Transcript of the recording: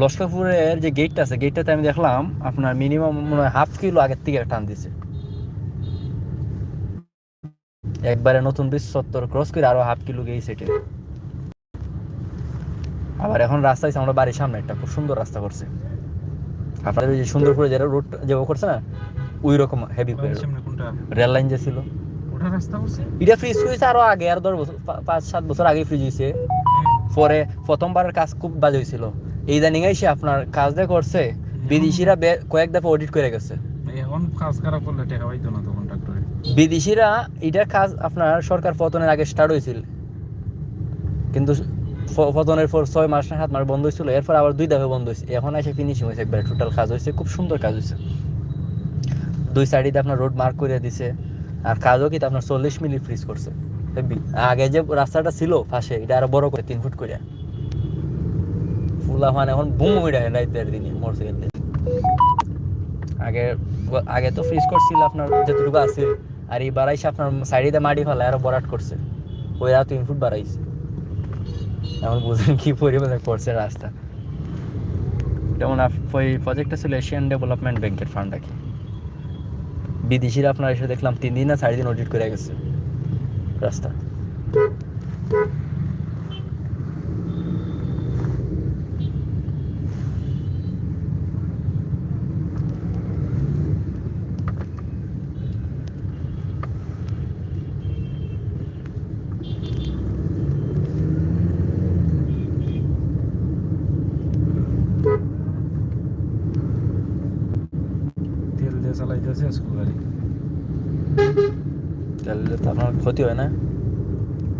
লস্করপুরের যে গেটটা আছে গেটটাতে আমি দেখলাম আপনার মিনিমাম মনে হয় হাফ কিলো আগের থেকে টান দিছে। একবারে নতুন ব্রিজ সত্তর ক্রস করে আরও হাফ কিলো গেই সেটে আবার এখন রাস্তা হইছে আমরা বাড়ির সামনে একটা খুব সুন্দর রাস্তা করছে। আপনাদের যে সুন্দরপুরে যেটা রোড যে করছে না ওই রকম হেভি রেল লাইন যে ছিল। রাস্তা এটা ফ্রিজ হয়েছে আরও আগে আর দশ বছর পাঁচ সাত বছর আগে ফ্রিজ হয়েছে। পরে প্রথমবারের কাজ খুব বাজে হয়েছিল। এই জানি এসে আপনার কাজটা করছে বিদেশিরা কয়েক দফা অডিট করে গেছে। এখন কাজ খারাপ করলে টাকা পাইতো না তো কন্ট্রাক্টরে বিদেশিরা এটার কাজ আপনার সরকার পতনের আগে স্টার্ট হয়েছিল। কিন্তু পতনের পর ছয় মাস না সাত মাস বন্ধ হয়েছিল এরপর আবার দুই দফা বন্ধ হয়েছে। এখন এসে ফিনিশিং হয়েছে একবারে। টোটাল কাজ হয়েছে খুব সুন্দর কাজ হয়েছে। দুই সাইডে আপনার রোড মার্ক করে দিছে আর কাজও কিন্তু আপনার চল্লিশ মিনিট ফ্রিজ করছে। আগে যে রাস্তাটা ছিল পাশে এটা আরও বড় করে তিন ফুট করে। ফুলা মানে এখন বুম উড়ে রাইতের দিনে মোটরসাইকেল দিয়ে আগে আগে তো ফ্রিজ করছিল আপনার যতটুকু আছে আর এই বাড়াইছে আপনার সাইডে মাটি ফেলা আরও বরাট করছে ওই আর তিন ফুট বাড়াইছে এখন বুঝেন কি পরিমাণে করছে রাস্তা যেমন ওই প্রজেক্টটা ছিল এশিয়ান ডেভেলপমেন্ট ব্যাংকের ফান্ড কি বিদেশিরা আপনার এসে দেখলাম তিন দিন না চার দিন অডিট করে গেছে। রাস্তা চালাইতেছে স্কুল গাড়ি। তাহলে তো আপনার ক্ষতি হয় না?